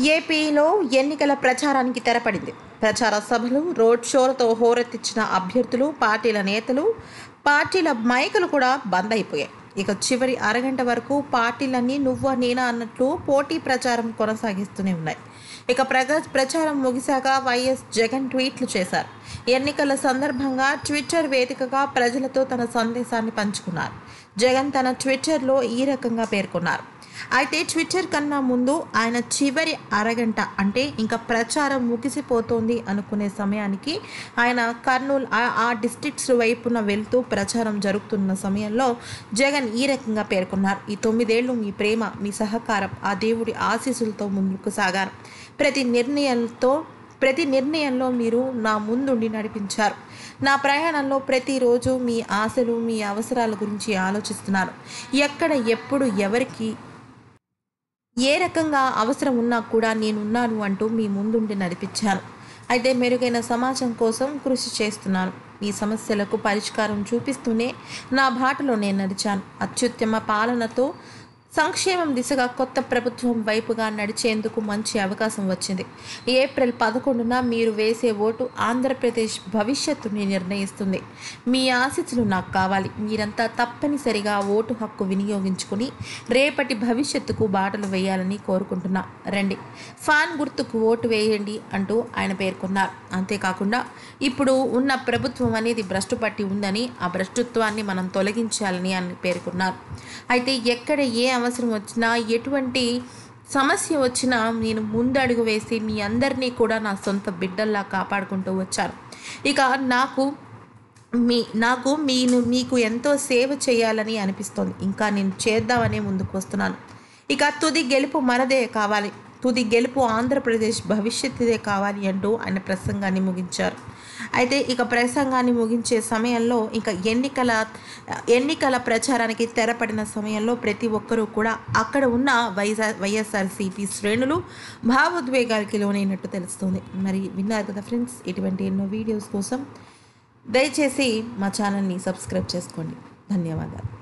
ఏపీలో ఎన్నికల ప్రచారానికి తెరపడింది. ప్రచార సభలు రోడ్ షోలతో హోరెత్తిచ్చిన అభ్యర్థులు పార్టీల నేతలు పార్టీల మైకులు కూడా బంద్ అయిపోయాయి. ఇక చివరి అరగంట వరకు పార్టీలన్నీ నువ్వా నేనా అన్నట్లు పోటీ ప్రచారం కొనసాగిస్తూనే ఉన్నాయి. ఇక ప్రగ ప్రచారం ముగిశాక వైఎస్ జగన్ ట్వీట్లు చేశారు. ఎన్నికల సందర్భంగా ట్విట్టర్ వేదికగా ప్రజలతో తన సందేశాన్ని పంచుకున్నారు. జగన్ తన ట్విట్టర్లో ఈ రకంగా పేర్కొన్నారు. అయితే ట్విట్టర్ కన్నా ముందు ఆయన చివరి అరగంట అంటే ఇంకా ప్రచారం ముగిసిపోతోంది అనుకునే సమయానికి ఆయన కర్నూలు ఆ- ఆ డిస్ట్రిక్ట్స్ వైపున వెళ్తూ ప్రచారం జరుగుతున్న సమయంలో జగన్ ఈ రకంగా పేర్కొన్నారు. ఈ తొమ్మిదేళ్ళు మీ ప్రేమ మీ సహకారం ఆ దేవుడి ఆశీస్సులతో ముందుకు సాగారు. ప్రతి నిర్ణయంతో ప్రతి నిర్ణయంలో మీరు నా ముందుండి నడిపించారు. నా ప్రయాణంలో ప్రతిరోజు మీ ఆశలు మీ అవసరాల గురించి ఆలోచిస్తున్నాను ఎక్కడ ఎప్పుడు ఎవరికి ఏ రకంగా అవసరం ఉన్నా కూడా నేనున్నాను అంటూ మీ ముందుండి నడిపించాను. అయితే మెరుగైన సమాజం కోసం కృషి చేస్తున్నాను. మీ సమస్యలకు పరిష్కారం చూపిస్తూనే నా బాటలో నేను నడిచాను. అత్యుత్తమ పాలనతో సంక్షేమం దిశగా కొత్త ప్రభుత్వం వైపుగా నడిచేందుకు మంచి అవకాశం వచ్చింది. ఏప్రిల్ పదకొండున మీరు వేసే ఓటు ఆంధ్రప్రదేశ్ భవిష్యత్తుని నిర్ణయిస్తుంది. మీ ఆశీస్సులు నాకు కావాలి. మీరంతా తప్పనిసరిగా ఓటు హక్కు వినియోగించుకుని రేపటి భవిష్యత్తుకు బాటలు వేయాలని కోరుకుంటున్నా. రండి. ఫ్యాన్ గుర్తుకు ఓటు వేయండి అంటూ ఆయన పేర్కొన్నారు. అంతేకాకుండా ఇప్పుడు ఉన్న ప్రభుత్వం అనేది భ్రష్టు పట్టి ఉందని ఆ భ్రష్టుత్వాన్ని మనం తొలగించాలని అని పేర్కొన్నారు. అయితే ఎక్కడ ఏ అవసరం వచ్చినా ఎటువంటి సమస్య వచ్చినా నేను ముందడుగు వేసి మీ అందరినీ కూడా నా సొంత బిడ్డల్లా కాపాడుకుంటూ వచ్చాను. ఇక నాకు మీ నాకు మీను మీకు ఎంతో సేవ చేయాలని అనిపిస్తోంది. ఇంకా నేను చేద్దామనే ముందుకు వస్తున్నాను. ఇక తుది గెలుపు మనదే కావాలి. తుది గెలుపు ఆంధ్రప్రదేశ్ భవిష్యత్తుదే కావాలి అంటూ ఆయన ప్రసంగాన్ని ముగించారు. అయితే ఇక ప్రసంగాన్ని ముగించే సమయంలో ఇంకా ఎన్నికల ఎన్నికల ప్రచారానికి తెరపడిన సమయంలో ప్రతి ఒక్కరూ కూడా అక్కడ ఉన్న వైఎస్ఆర్ వైఎస్ఆర్సీపీ శ్రేణులు భావోద్వేగాలకి లోనైనట్టు తెలుస్తుంది. మరి విన్నారు కదా ఫ్రెండ్స్ ఇటువంటి ఎన్నో వీడియోస్ కోసం దయచేసి మా ఛానల్ని సబ్స్క్రైబ్ చేసుకోండి. ధన్యవాదాలు.